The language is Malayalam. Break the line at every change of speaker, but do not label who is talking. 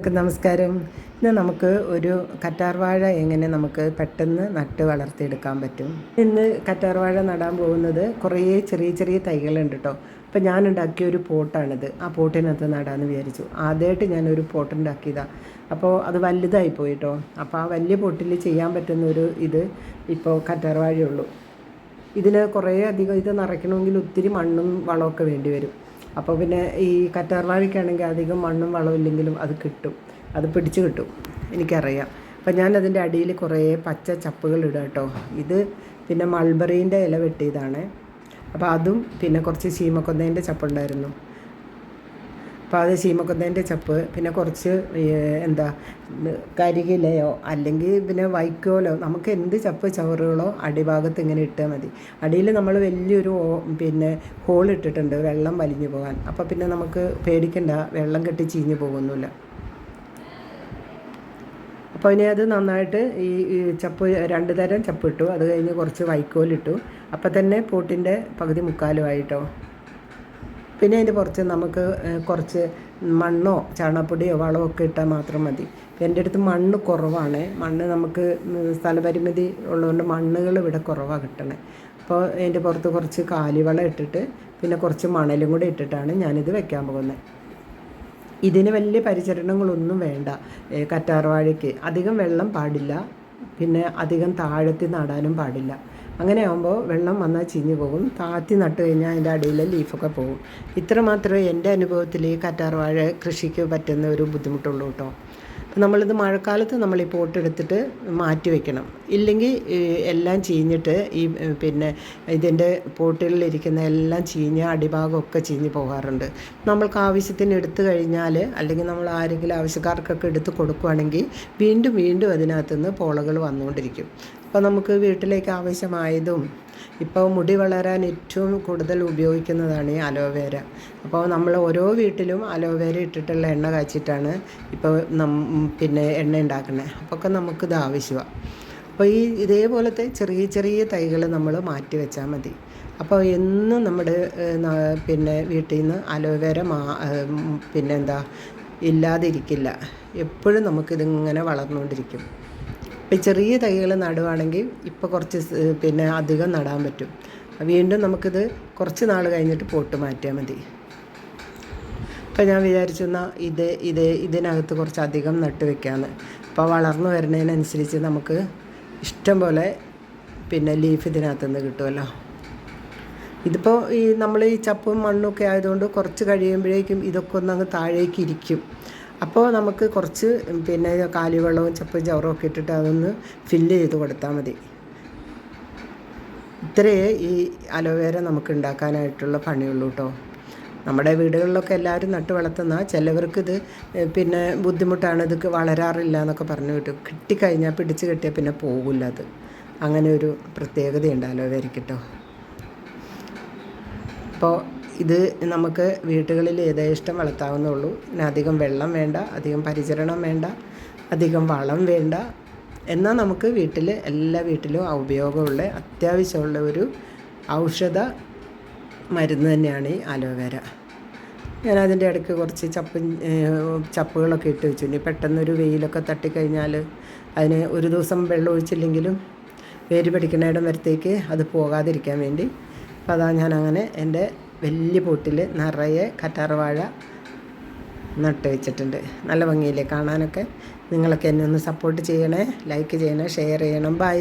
നമസ്കാരം. ഇന്ന് നമുക്ക് ഒരു കറ്റാർവാഴ എങ്ങനെ നമുക്ക് പെട്ടെന്ന് നട്ട് വളർത്തിയെടുക്കാൻ പറ്റും? ഇന്ന് കറ്റാർവാഴ നടാൻ പോകുന്നത് കുറേ ചെറിയ ചെറിയ തൈകളുണ്ട് കേട്ടോ. അപ്പോൾ ഞാൻ ഉണ്ടാക്കിയ ഒരു പോട്ടാണിത്. ആ പോട്ടിനകത്ത് നടാമെന്ന് വിചാരിച്ചു. ആദ്യമായിട്ട് ഒരു പോട്ട് ഉണ്ടാക്കിയതാണ് അപ്പോൾ അത് വലുതായി പോയി കേട്ടോ. അപ്പോൾ ആ വലിയ പോട്ടിൽ ചെയ്യാൻ പറ്റുന്ന ഒരു ഇത് ഇപ്പോൾ കറ്റാർവാഴയുള്ളൂ ഇതിന് കുറേ അധികം ഇത് നിറയ്ക്കണമെങ്കിൽ ഒത്തിരി മണ്ണും വളമൊക്കെ വേണ്ടി വരും. അപ്പോൾ പിന്നെ ഈ കറ്റാർവാഴയ്ക്കാണെങ്കിൽ അധികം മണ്ണും വളവും ഇല്ലെങ്കിലും അത് കിട്ടും. അത് പിടിച്ച് കിട്ടും. എനിക്കറിയാം. അപ്പം ഞാൻ അതിന്റെ അടിയിൽ കുറേ പച്ച ചപ്പുകൾ ഇടുക കേട്ടോ. ഇത് പിന്നെ മൾബറീന്റെ ഇല വെട്ടിയതാണ്. അപ്പോൾ അതും പിന്നെ കുറച്ച് ചീമക്കൊന്നേന്റെ ചപ്പുണ്ടായിരുന്നു. അപ്പോൾ അത് ചീമക്കുന്നതിന്റെ ചപ്പ്. പിന്നെ കുറച്ച് എന്താ കരികിലയോ അല്ലെങ്കിൽ പിന്നെ വൈക്കോലോ നമുക്ക് എന്ത് ചപ്പ് ചവറുകളോ അടിഭാഗത്ത് ഇങ്ങനെ ഇട്ടാൽ മതി. അടിയിൽ നമ്മൾ വലിയൊരു പിന്നെ ഹോൾ ഇട്ടിട്ടുണ്ട് വെള്ളം വലിഞ്ഞു പോകാൻ. അപ്പോൾ പിന്നെ നമുക്ക് പേടിക്കണ്ട വെള്ളം കെട്ടി ചീഞ്ഞു പോകുന്നില്ല. അപ്പോൾ ഇനി അത് നന്നായിട്ട് ഈ ചപ്പ് രണ്ട് തരം ചപ്പ് ഇട്ടു. അത് കഴിഞ്ഞ് കുറച്ച് വൈക്കോലിട്ടു അപ്പോൾ തന്നെ പോട്ടിന്റെ പകുതി മുക്കാലുമായിട്ടോ പിന്നെ അതിന്റെ പുറത്ത് നമുക്ക് കുറച്ച് മണ്ണോ ചാണകപ്പൊടിയോ വളമോ ഒക്കെ ഇട്ടാൽ മാത്രം മതി. എന്റെ അടുത്ത് മണ്ണ് കുറവാണ്. മണ്ണ് നമുക്ക് സ്ഥലപരിമിതി ഉള്ളതുകൊണ്ട് മണ്ണുകൾ ഇവിടെ കുറവാണ് കിട്ടണേ. അപ്പോൾ അതിന്റെ പുറത്ത് കുറച്ച് കാലിവളം ഇട്ടിട്ട് പിന്നെ കുറച്ച് മണലും കൂടി ഇട്ടിട്ടാണ് ഞാനിത് വെക്കാൻ പോകുന്നത്. ഇതിന് വലിയ പരിചരണങ്ങളൊന്നും വേണ്ട കറ്റാർവാഴയ്ക്ക്. അധികം വെള്ളം പാടില്ല. പിന്നെ അധികം താഴത്തി നടാനും പാടില്ല. അങ്ങനെ ആകുമ്പോൾ വെള്ളം വന്നാൽ ചീഞ്ഞു പോകും. താത്തി നട്ട് കഴിഞ്ഞാൽ അതിന്റെ അടിയിലെ ലീഫൊക്കെ പോകും. ഇത്രമാത്രമേ എന്റെ അനുഭവത്തിൽ ഈ കറ്റാർവാഴ കൃഷിക്ക് പറ്റുന്ന ഒരു ബുദ്ധിമുട്ടുള്ളൂ കേട്ടോ അപ്പം നമ്മളിത് മഴക്കാലത്ത് നമ്മൾ ഈ പോട്ടെടുത്തിട്ട് മാറ്റി വെക്കണം. ഇല്ലെങ്കിൽ എല്ലാം ചീഞ്ഞിട്ട് ഈ പിന്നെ ഇതിന്റെ പോട്ടുകളിലിരിക്കുന്ന എല്ലാം ചീഞ്ഞ് അടിഭാഗമൊക്കെ ചീഞ്ഞ് പോകാറുണ്ട്. നമ്മൾക്ക് ആവശ്യത്തിന് എടുത്തു കഴിഞ്ഞാൽ അല്ലെങ്കിൽ നമ്മൾ ആരെങ്കിലും ആവശ്യക്കാർക്കൊക്കെ എടുത്ത് കൊടുക്കുകയാണെങ്കിൽ വീണ്ടും വീണ്ടും അതിനകത്തുനിന്ന് പോളകൾ വന്നുകൊണ്ടിരിക്കും. അപ്പോൾ നമുക്ക് വീട്ടിലേക്ക് ആവശ്യമായതും ഇപ്പോൾ മുടി വളരാൻ ഏറ്റവും കൂടുതൽ ഉപയോഗിക്കുന്നതാണ് ഈ അലോവേര. അപ്പോൾ നമ്മൾ ഓരോ വീട്ടിലും അലോവേര ഇട്ടിട്ടുള്ള എണ്ണ കാച്ചിട്ടാണ് ഇപ്പോൾ നം പിന്നെ എണ്ണ ഉണ്ടാക്കുന്നത് അപ്പോൾ ഒക്കെ നമുക്കിത് ആവശ്യമാണ് അപ്പോൾ ഈ ഇതേപോലത്തെ ചെറിയ ചെറിയ തൈകൾ നമ്മൾ മാറ്റി വെച്ചാൽ മതി. അപ്പോൾ എന്നും നമ്മുടെ പിന്നെ വീട്ടിൽ നിന്ന് അലോവേര മാ പിന്നെന്താ ഇല്ലാതിരിക്കില്ല. എപ്പോഴും നമുക്കിതിങ്ങനെ വളർന്നുകൊണ്ടിരിക്കും. ഇപ്പം ചെറിയ തൈകൾ നടുവാണെങ്കിൽ ഇപ്പോൾ കുറച്ച് പിന്നെ അധികം നടാൻ പറ്റും. വീണ്ടും നമുക്കിത് കുറച്ച് നാൾ കഴിഞ്ഞിട്ട് പോട്ട് മാറ്റിയാൽ മതി. ഇപ്പം ഞാൻ വിചാരിച്ചു എന്നാൽ ഇത് ഇത് ഇതിനകത്ത് കുറച്ച് അധികം നട്ട് വെക്കാമെന്ന് അപ്പോൾ വളർന്നു വരുന്നതിനനുസരിച്ച് നമുക്ക് ഇഷ്ടം പോലെ പിന്നെ ലീഫ് ഇതിനകത്ത് നിന്ന് കിട്ടുമല്ലോ. ഇതിപ്പോൾ ഈ നമ്മൾ ഈ ചപ്പും മണ്ണൊക്കെ ആയതുകൊണ്ട് കുറച്ച് കഴിയുമ്പോഴേക്കും ഇതൊക്കെ ഒന്ന് അങ്ങ് താഴേക്ക് ഇരിക്കും. അപ്പോൾ നമുക്ക് കുറച്ച് പിന്നെ കാലിവെള്ളവും ചപ്പും ചവറും ഒക്കെ ഇട്ടിട്ട് അതൊന്ന് ഫില്ല് ചെയ്ത് കൊടുത്താൽ മതി. ഇത്രയേ ഈ അലോവേര നമുക്ക് ഉണ്ടാക്കാനായിട്ടുള്ള പണിയുള്ളൂ കേട്ടോ നമ്മുടെ വീടുകളിലൊക്കെ എല്ലാവരും നട്ട് വളർത്തുന്ന ചിലവർക്കിത് പിന്നെ ബുദ്ധിമുട്ടാണ് ഇത് വളരാറില്ല എന്നൊക്കെ പറഞ്ഞു കിട്ടും കിട്ടിക്കഴിഞ്ഞാൽ പിടിച്ച് കെട്ടിയാൽ പിന്നെ പോകില്ല അത്. അങ്ങനെ ഒരു പ്രത്യേകതയുണ്ട് അലോവേരയ്ക്ക് കേട്ടോ അപ്പോൾ ഇത് നമുക്ക് വീടുകളിൽ യഥേഷ്ടം വളർത്താവുന്നുള്ളൂ പിന്നെ അധികം വെള്ളം വേണ്ട അധികം പരിചരണം വേണ്ട അധികം വളം വേണ്ട. എന്നാൽ നമുക്ക് വീട്ടിൽ എല്ലാ വീട്ടിലും ഉപയോഗമുള്ള അത്യാവശ്യമുള്ള ഒരു ഔഷധ മരുന്ന് തന്നെയാണ് ഈ അലോവേര ഞാൻ അതിന്റെ ഇടയ്ക്ക് കുറച്ച് ചപ്പ് ചപ്പുകളൊക്കെ ഇട്ട് വെച്ചു. ഇനി പെട്ടെന്നൊരു വെയിലൊക്കെ തട്ടിക്കഴിഞ്ഞാൽ അതിന് ഒരു ദിവസം വെള്ളം ഒഴിച്ചില്ലെങ്കിലും വേര് പിടിക്കുന്നിടം വരത്തേക്ക് അത് പോകാതിരിക്കാൻ വേണ്ടി. അപ്പോൾ അതാ ഞാൻ അങ്ങനെ എന്റെ വലിയ പൂട്ടിൽ നിറയെ കറ്റാർവാഴ നട്ട് വെച്ചിട്ടുണ്ട്. നല്ല ഭംഗിയില്ലേ കാണാനൊക്കെ? നിങ്ങളൊക്കെ എന്നെ ഒന്ന് സപ്പോർട്ട് ചെയ്യണേ ലൈക്ക് ചെയ്യണേ ഷെയർ ചെയ്യണം. ബൈ